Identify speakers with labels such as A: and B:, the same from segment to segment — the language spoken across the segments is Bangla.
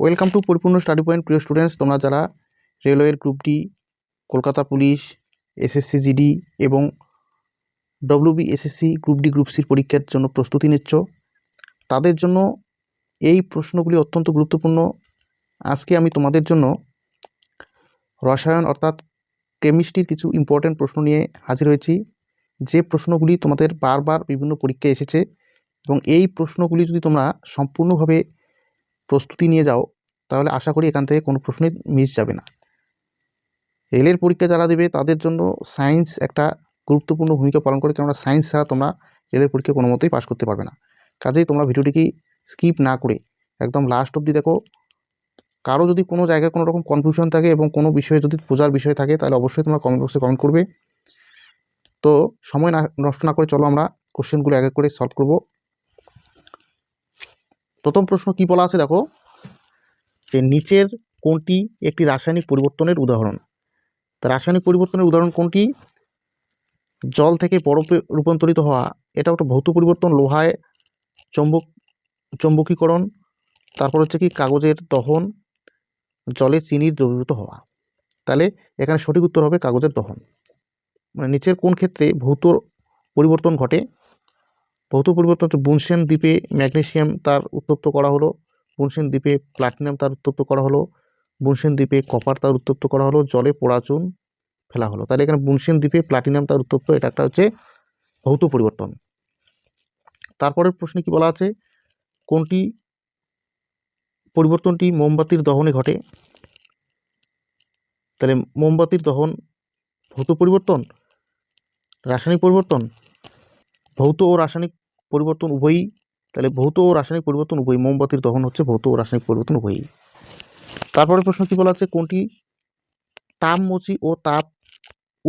A: Welcome to Paripurna study point প্রিয় স্টুডেন্টস তোমরা যারা রেলওয়ের group D Kolkata police SSC GD এবং WB SSC group D group সির পরীক্ষার জন্য প্রস্তুতি নিচ্ছ। তাদের জন্য এই প্রশ্নগুলি অত্যন্ত গুরুত্বপূর্ণ। আজকে আমি তোমাদের জন্য রসায়ন অর্থাৎ কেমিস্ট্রির কিছু ইম্পর্ট্যান্ট প্রশ্ন নিয়ে হাজির হয়েছি। যে প্রশ্নগুলি তোমাদের বারবার বিভিন্ন পরীক্ষায় এসেছে এবং এই প্রশ্নগুলি যদি তোমরা সম্পূর্ণভাবে প্রস্তুতি নিয়ে যাও, তাহলে আশা করি এখান থেকে কোনো প্রশ্নই মিস যাবে না। রেলের পরীক্ষা যারা দেবে, তাদের জন্য সায়েন্স একটা গুরুত্বপূর্ণ ভূমিকা পালন করে, কেননা সায়েন্স ছাড়া তোমরা রেলের পরীক্ষা কোনো মতেই পাশ করতে পারবে না। কাজেই তোমরা ভিডিওটিকে স্কিপ না করে, একদম লাস্ট অবধি দেখো। কারও যদি কোনো জায়গায় কোনো রকম কনফিউশন থাকে এবং কোনো বিষয়ে যদি বোঝার বিষয় থাকে, তাহলে অবশ্যই তোমরা কমেন্ট বক্সে কমেন্ট করবে। তো সময় না, নষ্ট না করে চলো আমরা কোশ্চেনগুলো এক এক করে সলভ করব। প্রথম প্রশ্ন কি বলা আছে দেখো? যে নিচের কোনটি একটি রাসায়নিক পরিবর্তনের উদাহরণ? তা রাসায়নিক পরিবর্তনের উদাহরণ কোনটি? জল থেকে বরফে রূপান্তরিত হওয়া, এটা একটা ভৌত পরিবর্তন, লোহায় চম্বক, চম্বকীকরণ, তারপর হচ্ছে কি কাগজের দহন, জলে চিনির দ্রবীভূত হওয়া। তাহলে এখানে সঠিক উত্তর হবে কাগজের দহন। মানে নিচের কোন ক্ষেত্রে ভৌত পরিবর্তন ঘটে? ভৌত পরিবর্তন হচ্ছে বুনসেন দ্বীপে ম্যাগনেশিয়াম তার উত্তপ্ত করা হলো, বুনসেন দ্বীপে প্লাটিনাম তার উত্তপ্ত করা হলো, বুনসেন দ্বীপে কপার তার উত্তপ্ত করা হলো, জলে পোড়াচুন ফেলা হলো। তাহলে এখানে বুনসেন দ্বীপে প্লাটিনাম তার উত্তপ্ত, এটা একটা হচ্ছে ভৌত পরিবর্তন। তারপরের প্রশ্নে কি বলা আছে? কোনটি পরিবর্তনটি মোমবাতির দহনে ঘটে? তাহলে মোমবাতির দহন ভৌত পরিবর্তন, রাসায়নিক পরিবর্তন ভৌত ও রাসায়নিক পরিবর্তন উভয়ই, তাহলে ভৌত ও রাসায়নিক পরিবর্তন উভয়ই, মোমবাতির দহন হচ্ছে ভৌত ও রাসায়নিক পরিবর্তন উভয়ই। তারপরে প্রশ্ন কী বলা আছে, কোনটি তাপমোচি ও তাপ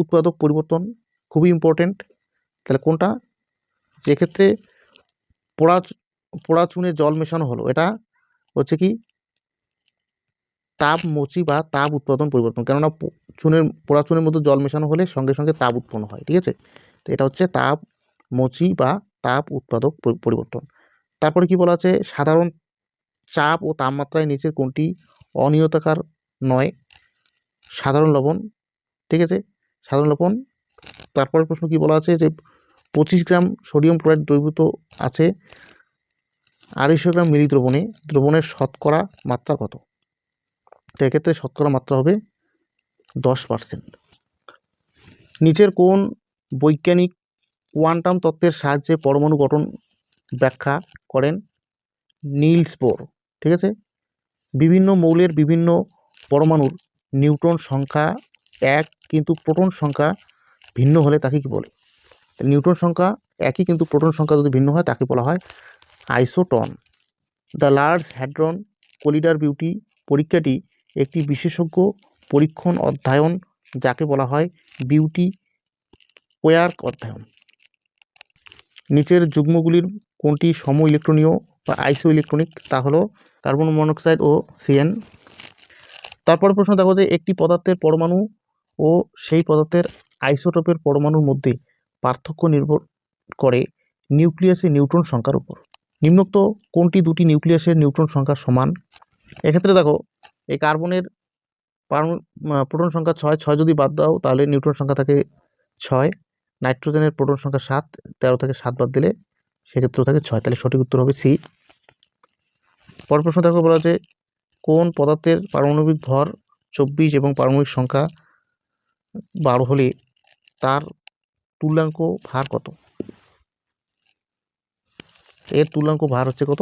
A: উৎপাদক পরিবর্তন খুবই ইম্পর্টেন্ট তাহলে কোনটা? যেক্ষেত্রে পোড়া পোড়া চুনে জল মেশানো হলো, এটা হচ্ছে কি? তাপ মোচি বা তাপ উৎপাদন পরিবর্তন, কেননা চুনের পোড়া চুনের মধ্যে জল মেশানো হলে সঙ্গে সঙ্গে তাপ উৎপন্ন হয়, ঠিক আছে? তো এটা হচ্ছে তাপ মোচি বা তাপ উৎপাদক পরিবর্তন। তারপরে কি বলা আছে? সাধারণ চাপ ও তাপমাত্রায় নিচের কোনটি অনিয়তাকার নয়? সাধারণ লবণ, ঠিক আছে? সাধারণ লবণ। তারপরের প্রশ্ন কি বলা আছে? যে পঁচিশ গ্রাম সোডিয়াম ক্লোরাইড দ্রবীভূত আছে আড়াইশো গ্রাম মিলি দ্রবণে। দ্রবণের শতকরা মাত্রা কত? তো এক্ষেত্রে শতকরা মাত্রা হবে দশ পার্সেন্ট। নিচের কোন বৈজ্ঞানিক কোয়ান্টাম তত্ত্বের সাহায্যে পরমাণু গঠন ব্যাখ্যা করেন নীলস বোর, ঠিক আছে? বিভিন্ন মৌলের বিভিন্ন পরমাণুর নিউট্রন সংখ্যা এক, কিন্তু প্রোটন সংখ্যা ভিন্ন হলে তাকে কি বলে? নিউট্রন সংখ্যা একই, কিন্তু প্রোটন সংখ্যা যদি ভিন্ন হয়, তাকে বলা হয় isotone. The large hadron collider beauty পরীক্ষাটি একটি বিশেষজ্ঞ পরীক্ষণ অধ্যয়ন, যাকে বলা হয় বিউটি কোয়ার্ক অধ্যয়ন। নিচের যুগ্মগুলির কোনটি সম ইলেকট্রনীয় বা আইসো ইলেকট্রনিক তা হলো কার্বন মনোক্সাইড ও সিএন। তারপর প্রশ্ন দেখো যে একটি পদার্থের পরমাণু ও সেই পদার্থের আইসোটোপের পরমাণুর মধ্যে পার্থক্য নির্ভর করে নিউক্লিয়াসে নিউট্রন সংখ্যার উপর। নিম্নোক্ত কোনটি দুটি নিউক্লিয়াসের নিউট্রন সংখ্যা সমান? এক্ষেত্রে দেখো এই কার্বনের প্রোটন সংখ্যা ছয় ছয় যদি বাদ দাও তাহলে নিউট্রন সংখ্যা থাকে ছয়। নাইট্রোজেনের প্রোটন সংখ্যা সাত, তেরো থেকে সাত বাদ দিলে সেক্ষেত্রেও থাকে ছয়। তাহলে সঠিক উত্তর হবে সি। পরের প্রশ্ন দেখো বলা যে কোন পদার্থের পারমাণবিক ভর চব্বিশ এবং পারমাণবিক সংখ্যা বারো হলে তার তুল্যাঙ্ক ভার কত? এর তুল্যাঙ্ক ভার হচ্ছে কত?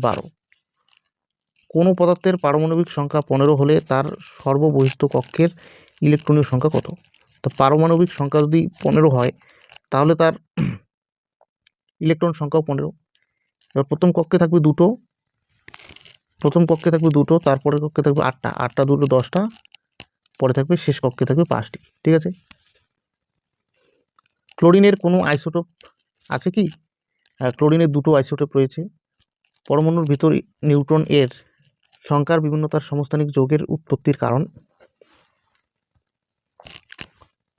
A: বারো। কোনো পদার্থের পারমাণবিক সংখ্যা পনেরো হলে তার সর্ববহিষ্ঠ কক্ষের ইলেকট্রনীয় সংখ্যা কত? তো পারমাণবিক সংখ্যা যদি পনেরো হয়, তাহলে তার ইলেকট্রন সংখ্যাও পনেরো। এবার প্রথম কক্ষে থাকবে দুটো, প্রথম কক্ষে থাকবে দুটো, তারপরের কক্ষে থাকবে আটটা আটটা দুটো দশটা, পরে থাকবে শেষ কক্ষে থাকবে পাঁচটি, ঠিক আছে? ক্লোরিনের কোনো আইসোটোপ আছে কি? হ্যাঁ ক্লোরিনের দুটো আইসোটোপ রয়েছে। পরমাণুর ভিতর নিউট্রন এর সংখ্যার বিভিন্নতার সমস্থানিক যোগের উৎপত্তির কারণ।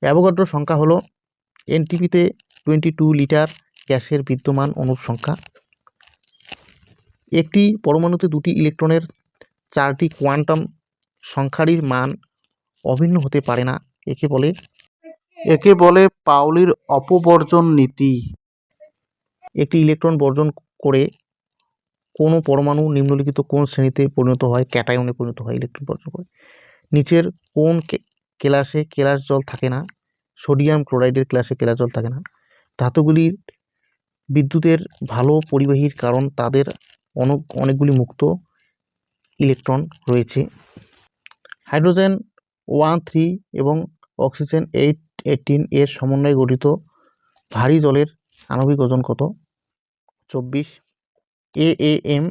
A: অ্যাভোগাড্রো সংখ্যা হলো এনটিপিতে টোয়েন্টি টু লিটার গ্যাসের বিদ্যমান অণুর সংখ্যা। একটি পরমাণুতে দুটি ইলেকট্রনের চারটি কোয়ান্টাম সংখ্যারই মান অভিন্ন হতে পারে না একে বলে
B: একে বলে পাউলির অপবর্জন নীতি।
A: একটি ইলেকট্রন বর্জন করে কোনো পরমাণু নিম্নলিখিত কোন শ্রেণীতে পরিণত হয়? ক্যাটায়নে পরিণত হয় ইলেকট্রন বর্জন করে। নিচের কোন কেলাসে কেলাস জল থাকে না। সোডিয়াম ক্লোরাইডের ক্লাসে কেলাস জল থাকে না। ধাতুগুলির বিদ্যুতের ভালো পরিবাহীর কারণ তাদের অনেক, অনেকগুলি মুক্ত ইলেকট্রন রয়েছে। হাইড্রোজেন ওয়ান, থ্রি এবং অক্সিজেন এইট, এইটিন এর সমন্বয়ে গঠিত ভারী জলের আণবিক ওজন কত? চব্বিশ এ এম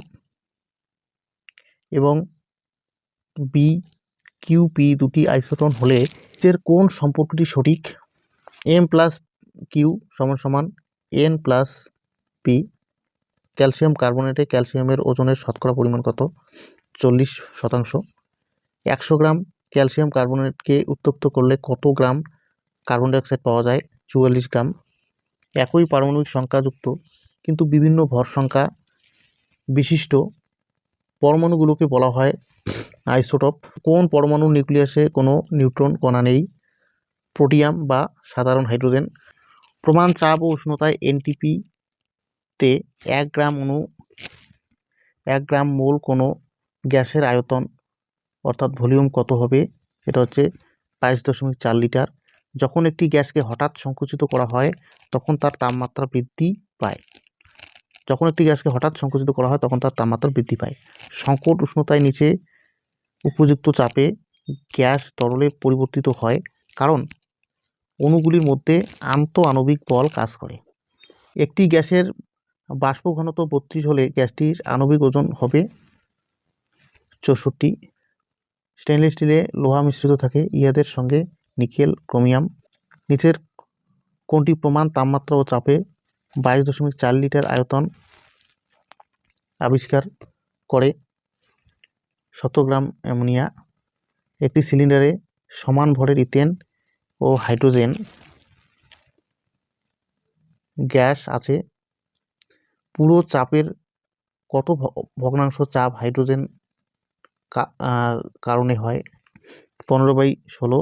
A: এবং বি কিউ পি দুটি আইসোটন হলে এর কোন সম্পর্কটি সঠিক? এম প্লাস কিউ সমান সমান এন প্লাস পি ক্যালসিয়াম কার্বনেটে ক্যালসিয়ামের ওজনের শতকরা পরিমাণ কত? চল্লিশ শতাংশ। একশো গ্রাম ক্যালসিয়াম কার্বনেটকে উত্তপ্ত করলে কত গ্রাম কার্বন ডাইঅক্সাইড পাওয়া যায়? চুয়াল্লিশ গ্রাম। একই পারমাণবিক সংখ্যাযুক্ত, কিন্তু বিভিন্ন ভর সংখ্যা বিশিষ্ট পরমাণুগুলোকে বলা হয় আইসোটপ। কোন পরমাণুর নিউক্লিয়াসে কোনো নিউট্রন কণা নেই? প্রোটিয়াম বা সাধারণ হাইড্রোজেন। প্রমাণ চাপ ও উষ্ণতায় এনটিপিতে এক গ্রাম অণু, এক গ্রাম মোল কোনো গ্যাসের আয়তন, অর্থাৎ ভলিউম কত হবে? এটা হচ্ছে বাইশ দশমিক চার লিটার। যখন একটি গ্যাসকে হঠাৎ সংকুচিত করা হয়, তখন তার তাপমাত্রা বৃদ্ধি পায়। যখন একটি গ্যাসকে হঠাৎ সংকুচিত করা হয়, তখন তার তাপমাত্রা বৃদ্ধি পায়। সংকট উষ্ণতায় নিচে উপযুক্ত চাপে গ্যাস তরলে পরিবর্তিত হয়, কারণ অণুগুলির মধ্যে আন্তঃ আণবিক বল কাজ করে। একটি গ্যাসের বাষ্প ঘনত্ব বত্রিশ হলে গ্যাসটির আণবিক ওজন হবে চৌষট্টি। স্টেনলেস স্টিলে লোহা মিশ্রিত থাকে, ইহাদের সঙ্গে নিকেল, ক্রোমিয়াম। নিচের কোনটি প্রমাণ তাপমাত্রা ও চাপে বাইশ দশমিক চার লিটার আয়তন আবিষ্কার করে। শত গ্রাম অ্যামোনিয়া, একটি সিলিন্ডারে সমান ভরের ইথেন ও হাইড্রোজেন গ্যাস আছে। পুরো চাপের কত ভগ্নাংশ চাপ হাইড্রোজেন কারণে হয়? পনেরো বাই ষোলো।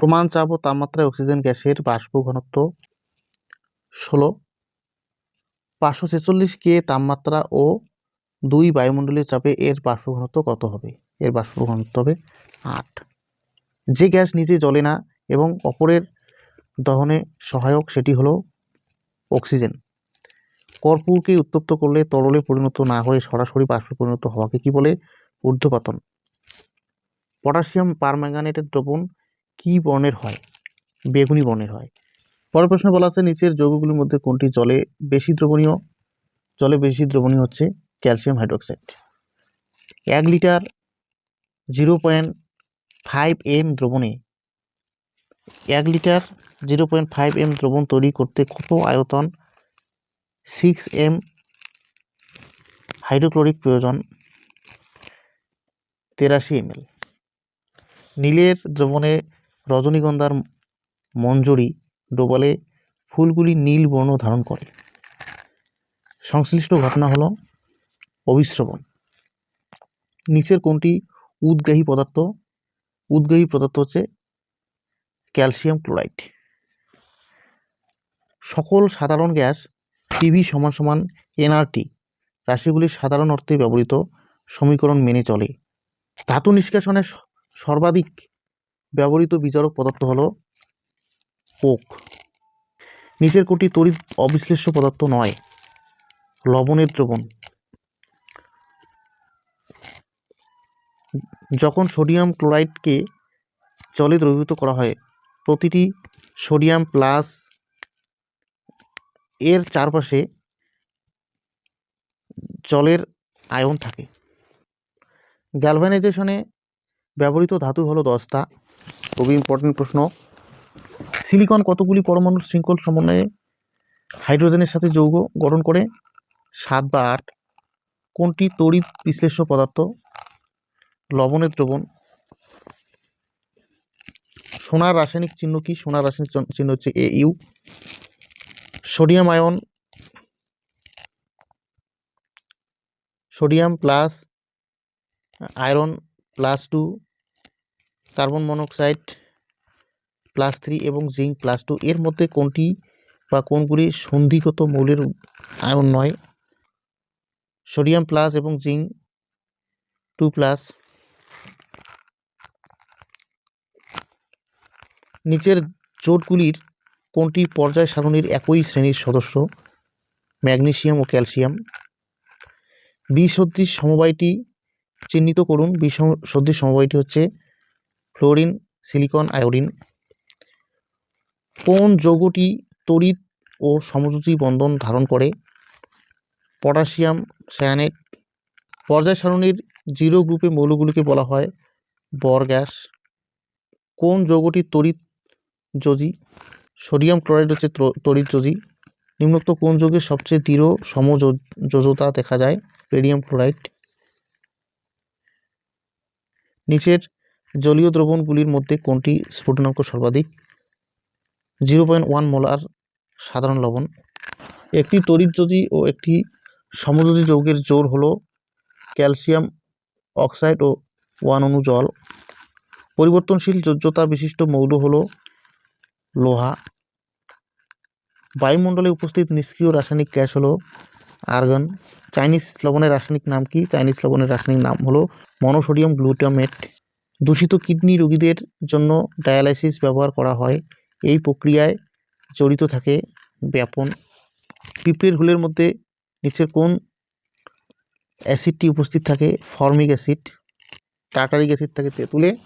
A: প্রমাণ চাপ ও তাপমাত্রায় অক্সিজেন গ্যাসের বাষ্প ঘনত্ব ষোলো। পাঁচশো ছেচল্লিশ কে তাপমাত্রা ও দুই বায়ুমণ্ডলীয় চাপে এর বাষ্প ঘনত্ব কত হবে? এর বাষ্প ঘনত্ব হবে আট। যে গ্যাস নিজে জ্বলে না এবং অপরের দহনে সহায়ক সেটি হলো অক্সিজেন। কর্পূরকে উত্তপ্ত করলে তরলে পরিণত না হয়ে সরাসরি বাষ্পে পরিণত হওয়াকে কি বলে? ঊর্ধ্বপাতন। পটাশিয়াম পারম্যাঙ্গানেটের দ্রবণ কী বর্ণের হয়? বেগুনি বর্ণের হয়। পরের প্রশ্নে বলা আছে, নিচের যৌগগুলির মধ্যে কোনটি জলে বেশি দ্রবণীয়? জলে বেশি দ্রবণীয় হচ্ছে ক্যালসিয়াম হাইড্রোক্সাইড। এক litre zero point five M দ্রবণে, এক litre zero point five M দ্রবণ তৈরি করতে কত আয়তন? সিক্স এম হাইড্রোক্লোরিক প্রয়োজন, তেরাশি এমএল নীলের দ্রবণে রজনীগন্ধার মঞ্জরি, ডোবালে ফুলগুলি নীল বর্ণ ধারণ করে। সংশ্লিষ্ট ঘটনা হলো অভিস্রবণ নিচের কোনটি উদ্গ্রাহী পদার্থ? উদ্গ্রাহী পদার্থ হচ্ছে ক্যালসিয়াম ক্লোরাইড। সকল সাধারণ গ্যাস পিভি সমান সমান এনআরটি রাশিগুলি সাধারণ অর্থে ব্যবহৃত সমীকরণ মেনে চলে। ধাতু নিষ্কাশনে স- সর্বাধিক ব্যবহৃত বিজারক পদার্থ হল কোক। নিচের কোটি তড়িৎ অবিশ্লেষ্য পদার্থ নয়, লবণের দ্রবণ। যখন সোডিয়াম ক্লোরাইডকে জলে দ্রবীভূত করা হয়, প্রতিটি সোডিয়াম প্লাস এর চারপাশে জলের আয়ন থাকে। গ্যালভানাইজেশনে ব্যবহৃত ধাতু হলো দশটা খুবই ইম্পর্টেন্ট প্রশ্ন। সিলিকন কতগুলি পরমাণুর শৃঙ্খল সমন্বয়ে হাইড্রোজেনের সাথে যৌগ গঠন করে? সাত বা আট। কোনটি তড়িৎ বিশ্লেষ্য পদার্থ? লবণের দ্রবণ। সোনার রাসায়নিক চিহ্ন কি? সোনার রাসায়নিক চিহ্ন হচ্ছে A U sodium ion. Sodium plus iron plus two. Carbon monoxide plus three এবং জিঙ্ক প্লাস টু। এর মধ্যে কোনটি বা কোনগুলি সন্ধিগত মৌলের আয়ন নয়? সোডিয়াম প্লাস এবং জিঙ্ক টু প্লাস। নিচের জোটগুলির কোনটি পর্যায় সারণীর একই শ্রেণির সদস্য? ম্যাগনেসিয়াম ও ক্যালসিয়াম। বিসদৃশ সমবায়টি চিহ্নিত করুন। বিসদৃশ সমবায়টি হচ্ছে ফ্লোরিন, সিলিকন, আয়োডিন। কোন যৌগটি তড়িৎ ও সমযোজী বন্ধন ধারণ করে? Potassium, cyanate. পর্যায় সারণীর জিরো গ্রুপে মৌলগুলিকে বলা হয় বর গ্যাস কোন যৌগটি তড়িৎ যোজী সোডিয়াম ক্লোরাইড হচ্ছে তড়িৎ যোজী নিম্নোক্ত কোন যৌগের সবচেয়ে দৃঢ় সমযোজতা দেখা যায়? Barium chloride. নিচের জলীয় দ্রবণগুলির মধ্যে কোনটি স্ফুটনাঙ্ক সর্বাধিক? জিরো পয়েন্ট ওয়ান মোলার সাধারণ লবণ। একটি তড়িৎযোজী ও একটি সমযোজী যৌগের জোর হলো ক্যালসিয়াম অক্সাইড ও ওয়ান অণু জল। পরিবর্তনশীল যোজ্যতা বিশিষ্ট মৌল হলো লোহা। বায়ুমণ্ডলে উপস্থিত নিষ্ক্রিয় রাসায়নিক গ্যাস হলো আর্গন। চাইনিজ লবণের রাসায়নিক নাম কি? চাইনিজ লবণের রাসায়নিক নাম হলো মনোসোডিয়াম গ্লুটামেট। দূষিত কিডনি রোগীদের জন্য ডায়ালাইসিস ব্যবহার করা হয়। এই প্রক্রিয়ায় জড়িত থাকে ব্যাপন। পিঁপড়ের হুলের মধ্যে নিচের কোন অ্যাসিডটি উপস্থিত থাকে, ফর্মিক অ্যাসিড। টাটারিক অ্যাসিড থাকে তেঁতুলে।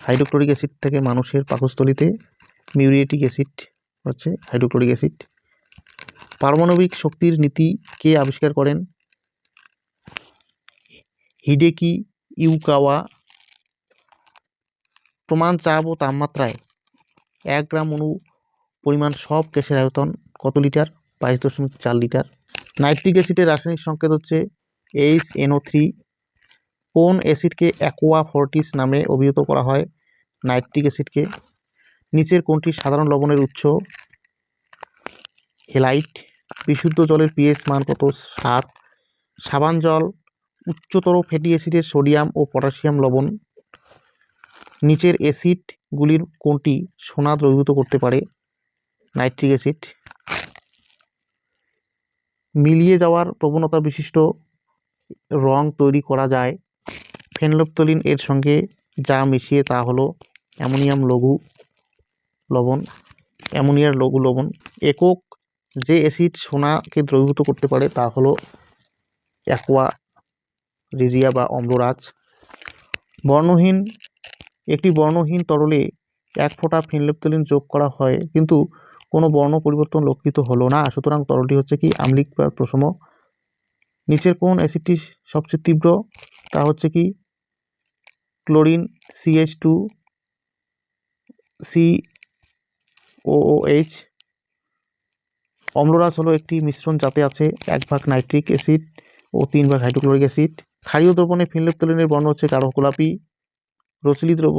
A: হাইড্রোক্লোরিক অ্যাসিড থাকে মানুষের পাকস্থলীতে। মিউরিয়েটিক অ্যাসিড হচ্ছে, হাইড্রোক্লোরিক অ্যাসিড। পারমাণবিক শক্তির নীতি কে আবিষ্কার করেন? Hideki Yukawa. প্রমাণ চাপ ও তাপমাত্রায়। এক গ্রাম অণু পরিমাণ সব গ্যাসের আয়তন কত লিটার? বাইশ দশমিক চার লিটার। নাইট্রিক অ্যাসিডের রাসায়নিক সংকেত হচ্ছে এইচ এনও থ্রি কোন অ্যাসিডকে অ্যাকোয়া ফর্টিস নামে অভিহিত করা হয়? নাইট্রিক অ্যাসিডকে নিচের কোনটি সাধারণ লবণের উৎস। হেলাইট, বিশুদ্ধ জলের পিএইচ মান কত? সাত। সাবান জল, উচ্চতর ফ্যাটি অ্যাসিডের সোডিয়াম ও পটাশিয়াম লবণ। নিচের অ্যাসিডগুলির কোনটি সোনা দ্রবীভূত করতে পারে নাইট্রিক অ্যাসিড মিলিয়ে যাওয়ার প্রবণতা বিশিষ্ট রং তৈরি করা যায়। ফেনলফতলিন এর সঙ্গে যা মিশিয়ে তা হলো অ্যামোনিয়াম, লঘু। লবণ, অ্যামোনিয়ার লঘু লবণ, একক যে অ্যাসিড সোনাকে দ্রবীভূত করতে পারে তা হলো অ্যাকোয়া, রিজিয়া বা অম্লরাজ বর্ণহীন, একটি বর্ণহীন তরলে এক ফোঁটা ফেনলেপতলিন যোগ করা হয়, কিন্তু কোনো বর্ণ পরিবর্তন লক্ষিত হলো না। সুতরাং তরলটি হচ্ছে কি আম্লিক বা প্রশম নিচের কোন অ্যাসিডটি সবচেয়ে তীব্র? তা হচ্ছে কি chlorine CH two, C OOH অম্লরাজ হলো একটি মিশ্রণ যাতে আছে এক ভাগ নাইট্রিক অ্যাসিড ও তিন ভাগ হাইড্রোক্লোরিক অ্যাসিড। ক্ষারীয় দ্রবণে ফিনলেপতলিনের বর্ণ হচ্ছে গাঢ় গোলাপি। রচিলি দ্রব,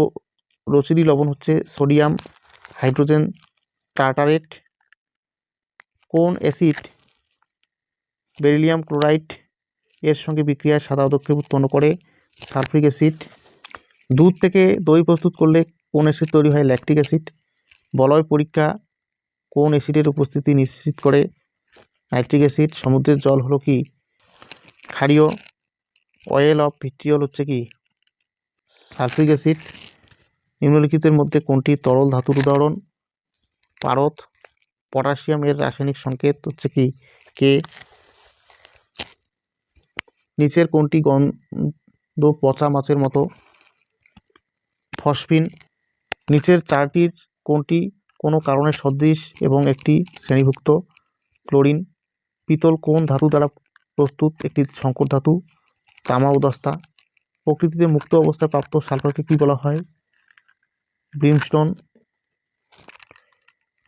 A: রচিলি লবণ হচ্ছে সোডিয়াম, হাইড্রোজেন, টার্টারেট। কোন অ্যাসিড বেরিলিয়াম ক্লোরাইড এর সঙ্গে বিক্রিয়ায় সাদা পদক্ষেপ উৎপন্ন করে? Sulphuric acid. দুধ থেকে দই প্রস্তুত করলে কোন অ্যাসিড তৈরি হয়? Lactic acid. বলয় পরীক্ষা কোন অ্যাসিডের উপস্থিতি নিশ্চিত করে? নাইট্রিক অ্যাসিড, সমুদ্রের জল হলো কি? ক্ষারীয় অয়েল অফ ভিট্রিয়ল হচ্ছে কি? Sulphuric acid. নিম্নলিখিতের মধ্যে কোনটি? তরল ধাতুর উদাহরণ। পারদ। পটাশিয়াম এর রাসায়নিক সংকেত হচ্ছে কি? কে নিচের কোনটি? গন্ধ পচা মাছের মতো। ফসফিন। নিচের চারটির কোনটি কোনো কারণে সদৃশ এবং একটি শ্রেণীভুক্ত? ক্লোরিন, পিতল কোন ধাতু দ্বারা প্রস্তুত? একটি সংকর ধাতু, তামা উদস্তা প্রকৃতিতে মুক্ত অবস্থায় প্রাপ্ত সালফারকে কী বলা হয়? ব্রিমস্টোন।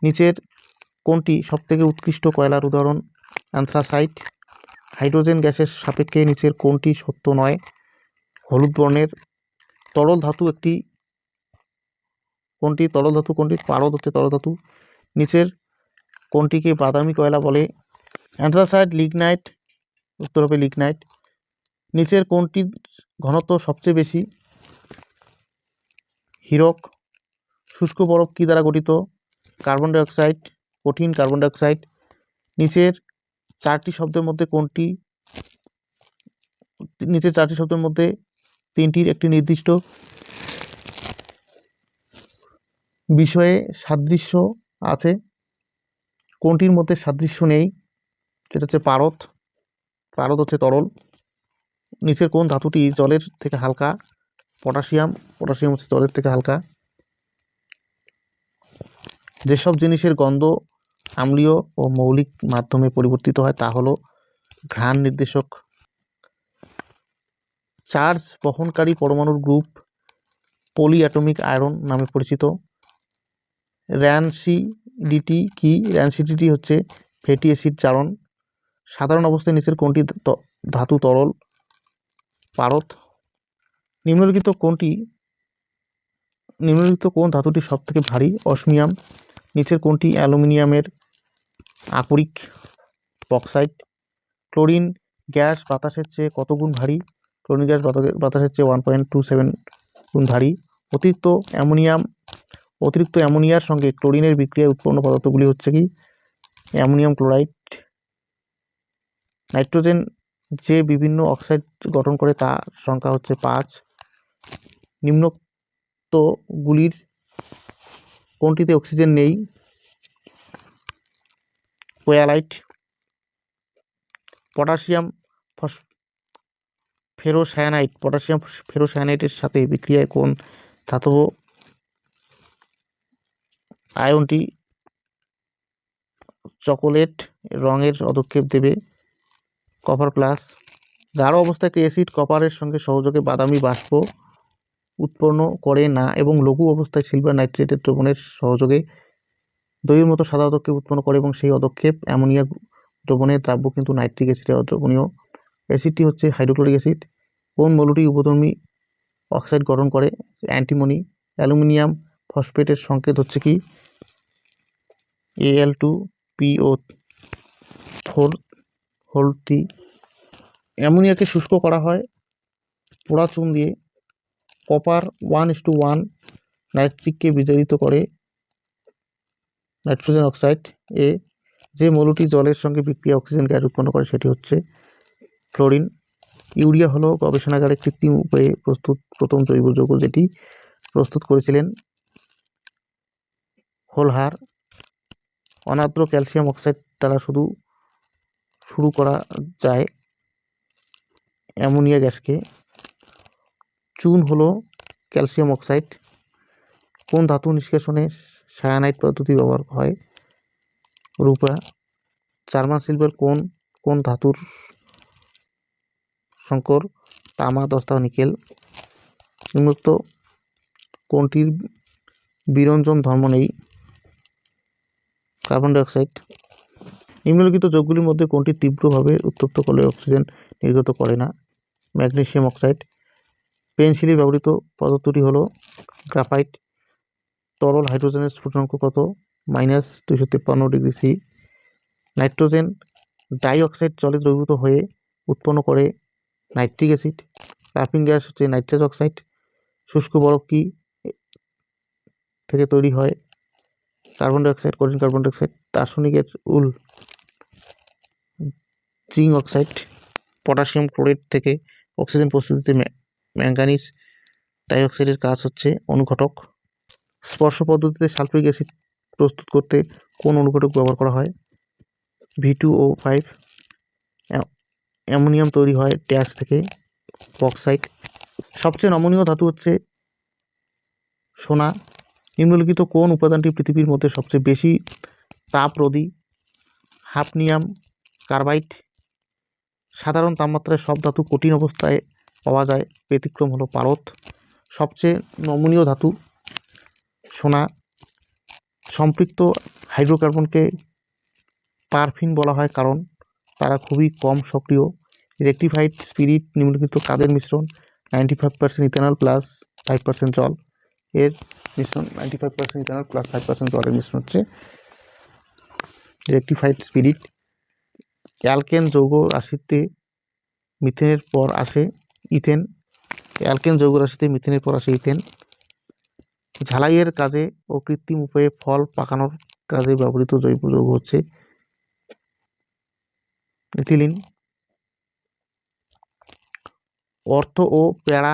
A: নিচের কোনটি সবথেকে উৎকৃষ্ট কয়লার উদাহরণ? অ্যান্থ্রাসাইট। হাইড্রোজেন গ্যাসের সাপেক্ষে নিচের কোনটি সত্য নয়? হলুদ বর্ণের। তরল ধাতু একটি কোনটি তরল ধাতু, কোনটি পারদ হচ্ছে তরল ধাতু। নিচের কোনটিকে বাদামি কয়লা বলে। অ্যান্থ্রাসাইট লিগনাইট, উত্তর হবে লিগনাইট। নিচের কোনটির ঘনত্ব সবচেয়ে বেশি। হিরক, শুষ্ক বরফ কী দ্বারা গঠিত? কার্বন ডাইঅক্সাইড কঠিন কার্বন ডাইঅক্সাইড নিচের চারটি শব্দের মধ্যে কোনটি, নিচের চারটি শব্দের মধ্যে তিনটির একটি নির্দিষ্ট বিষয়ে সাদৃশ্য আছে। কোনটির মধ্যে সাদৃশ্য নেই? সেটা হচ্ছে পারদ। পারদ হচ্ছে তরল। নিচের কোন ধাতুটি জলের থেকে হালকা? পটাশিয়াম। পটাশিয়াম হচ্ছে জলের থেকে হালকা। যেসব জিনিসের গন্ধ আম্লীয় ও মৌলিক মাধ্যমে পরিবর্তিত হয় তা হলো ঘ্রাণ নির্দেশক। চার্জ বহনকারী পরমাণুর গ্রুপ পলিঅ্যাটমিক আয়রন নামে পরিচিত। র্যানসিডিটি কি? র্যানসিডিটি হচ্ছে ফ্যাটি অ্যাসিড চারণ। সাধারণ অবস্থায় নিচের কোনটি ধাতু তরল? পারত নিম্নলিখিত কোনটি, নিম্নলিখিত কোন ধাতুটি সবথেকে ভারী? অসমিয়াম। নিচের কোনটি অ্যালুমিনিয়ামের আকরিক বক্সাইট? ক্লোরিন গ্যাস বাতাসের চেয়ে কত গুণ ভারী? ক্লোরিন গ্যাস বাতা- বাতাসের চেয়ে ওয়ান পয়েন্ট টু সেভেন গুণ ভারী। অতিরিক্ত অ্যামোনিয়াম অতিরিক্ত অ্যামোনিয়ার সঙ্গে ক্লোরিনের বিক্রিয়ায় উৎপন্ন পদার্থগুলি হচ্ছে কি? অ্যামোনিয়াম ক্লোরাইড, নাইট্রোজেন, যে বিভিন্ন অক্সাইড গঠন করে তার সংখ্যা হচ্ছে পাঁচ। নিম্নোক্তগুলির কোনটিতে অক্সিজেন নেই? কোয়ালাইট, পটাশিয়াম ফস ফেরোসায়ানাইট পটাশিয়াম ফেরোসায়ানাইটের সাথে বিক্রিয়ায় কোন ধাতব আয়নটি চকোলেট রঙের পদক্ষেপ দেবে। Copper plus. গাঢ় অবস্থায় একটি অ্যাসিড কপারের সঙ্গে সহযোগে বাদামি বাষ্প উৎপন্ন করে না এবং লঘু অবস্থায় সিলভার নাইট্রেটের দ্রবণের সহযোগে দইয়ের মতো সাদা অদক্ষেপ উৎপন্ন করে এবং সেই অদক্ষেপ অ্যামোনিয়া দ্রবণের দ্রাব্য কিন্তু নাইট্রিক অ্যাসিডে অদ্রবণীয়। অ্যাসিডটি হচ্ছে হাইড্রোক্লোরিক অ্যাসিড। কোন মৌলটি উপধর্মী অক্সাইড গঠন করে? অ্যান্টিমনি, অ্যালুমিনিয়াম ফসফেটের সংকেত হচ্ছে কি? এল টু পিও ফোর হোলটি অ্যামোনিয়াকে শুষ্ক করা হয় পোড়া চুন দিয়ে। Copper one is two one নাইট্রিককে বিতাড়িত করে নাইট্রোজেন অক্সাইড। এ যে মৌলটি জলের সঙ্গে বিক্রিয়া অক্সিজেন গ্যাস উৎপন্ন করে, সেটি হচ্ছে ফ্লোরিন। ইউরিয়া হলো গবেষণাগারে কৃত্রিম উপায়ে প্রস্তুত প্রথম জৈব যৌগ যেটি প্রস্তুত করেছিলেন হোলহার অনাদ্র ক্যালসিয়াম অক্সাইড দ্বারা শুধু, শুরু করা যায় অ্যামোনিয়া গ্যাসকে। চুন হলো ক্যালসিয়াম অক্সাইড। কোন ধাতু নিষ্কাশনে সায়ানাইট পদ্ধতি ব্যবহার হয়? রূপা, জার্মান সিলভার কোন কোন ধাতুর সংকর? তামা, দস্তা, নিকেল। উন্মুক্ত কোনটির বিরঞ্জন ধর্ম নেই? Carbon dioxide. নিম্নলিখিত যোগগুলির মধ্যে কোনটি তীব্রভাবে উত্তপ্ত করলে অক্সিজেন নির্গত করে না? Magnesium oxide. পেন্সিলে ব্যবহৃত পদার্থটি হলো গ্রাফাইট। তরল হাইড্রোজেনের স্ফুটনাঙ্ক কত? মাইনাস দুশো তিপ্পান্ন ডিগ্রি সি। নাইট্রোজেন ডাইঅক্সাইড জলে দ্রবীভূত হয়ে উৎপন্ন করে নাইট্রিক অ্যাসিড। লাফিং গ্যাস হচ্ছে নাইট্রাস অক্সাইড। শুষ্ক বরফ কি থেকে তৈরি হয়? কার্বন ডাইঅক্সাইড কঠিন কার্বন ডাইঅক্সাইড, দার্শনিকের উল, জিঙ্ক অক্সাইড, পটাশিয়াম ক্লোরাইড থেকে অক্সিজেন প্রস্তুতিতে ম্যা- ম্যাঙ্গানিজ ডাইঅক্সাইডের কাজ হচ্ছে অনুঘটক। স্পর্শ পদ্ধতিতে সালফিক অ্যাসিড প্রস্তুত করতে কোন অনুঘটক ব্যবহার করা হয়? V two O five ammonium তৈরি হয় ড্যাশ থেকে বক্সাইট। সবচেয়ে নমনীয় ধাতু হচ্ছে সোনা। নিম্নলিখিত কোন উপাদানটি পৃথিবীর মধ্যে সবচেয়ে বেশি তাপরোধী? Hafnium carbide. সাধারণ তাপমাত্রায় সব ধাতু কঠিন অবস্থায় পাওয়া যায়, ব্যতিক্রম হলো পারদ। সবচেয়ে নমনীয় ধাতু সোনা। সম্পৃক্ত হাইড্রোকার্বনকে পারফিন বলা হয় কারণ তারা খুবই কম সক্রিয়। রেকটিফাইড স্পিরিট নিম্নলিখিত কাদের মিশ্রণ? Ninety five percent ethanol plus five percent জল। এর মিশ্রণ ninety five percent ethanol plus five percent জলের মিশ্রণ হচ্ছে রেকটিফাইড স্পিরিট অ্যালকেন যৌগ রাশিতে মিথেনের পর আসে ইথেন অ্যালকেন যৌগ রাশিতে মিথেনের পর আসে ইথেন ঝালাইয়ের কাজে ও কৃত্রিম উপায়ে ফল পাকানোর কাজে ব্যবহৃত জৈব যৌগ হচ্ছে ইথিলিন অর্থ ও প্যারা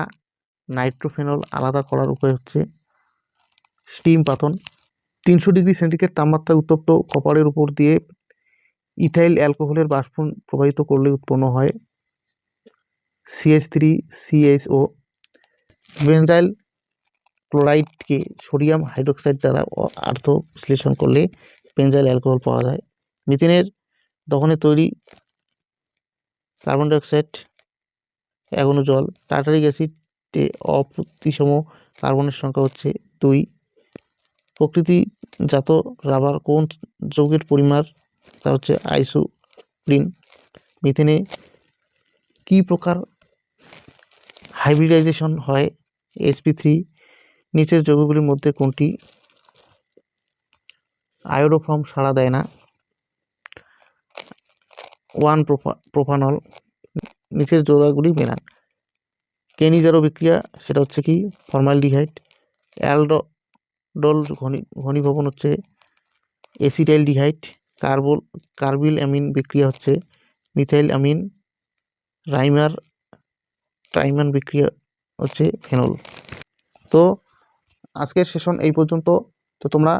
A: নাইট্রোফেনল আলাদা করার উপায় হচ্ছে স্টিম পাতন তিনশো ডিগ্রি সেন্টিগ্রেড তাপমাত্রায় উত্তপ্ত কপারের উপর দিয়ে ইথাইল অ্যালকোহলের বাষ্প প্রবাহিত করলে উৎপন্ন হয় সিএস থ্রি সিএইচও বেঞ্জাইল ক্লোরাইডকে সোডিয়াম হাইড্রোক্সাইড দ্বারা আর্থ বিশ্লেষণ করলে বেঞ্জাইল অ্যালকোহল পাওয়া যায়। মিথেনের দহনে তৈরি কার্বন ডাইঅক্সাইড অণু জল, টার্টারিক অ্যাসিডে অপ্রতিসম কার্বনের সংখ্যা হচ্ছে দুই। প্রকৃতিজাত রাবার কোন যৌগের পরিমাণ? তা হচ্ছে আইসোপ্রিন। মিথেনে কী প্রকার হাইব্রিডাইজেশন হয়? SP three. নিচের যৌগগুলির মধ্যে কোনটি আয়োডোফর্ম সাড়া দেয় না? ওয়ান প্রোফা, প্রোফানল। নিচের জোড়াগুলি মেলান। কেনিজারো বিক্রিয়া, সেটা হচ্ছে কি? ফর্মালডিহাইড অ্যালডোল ঘনী, ঘনীভবন হচ্ছে এসিটাইলডিহাইড কার্বল কার্বিল অ্যামিন বিক্রিয়া হচ্ছে মিথাইল অ্যামিন, রাইমার, ট্রাইমান বিক্রিয়া হচ্ছে ফেনল। তো আজকের সেশন এই পর্যন্ত। তো তোমরা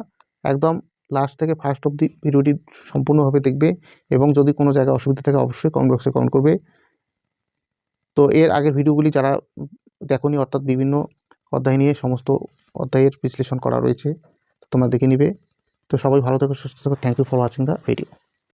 A: একদম লাস্ট থেকে ফার্স্ট অবধি ভিডিওটি সম্পূর্ণভাবে দেখবে এবং যদি কোনো জায়গায় অসুবিধা থাকে অবশ্যই কমেন্ট বক্সে কমেন্ট করবে। তো এর আগের ভিডিওগুলি যারা দেখনি, অর্থাৎ বিভিন্ন অধ্যায় নিয়ে সমস্ত অধ্যায়ের বিশ্লেষণ করা রয়েছে, তোমরা দেখে নিবে। তো সবাই ভালো থেকো, সুস্থ থেকো। Thank you for watching the video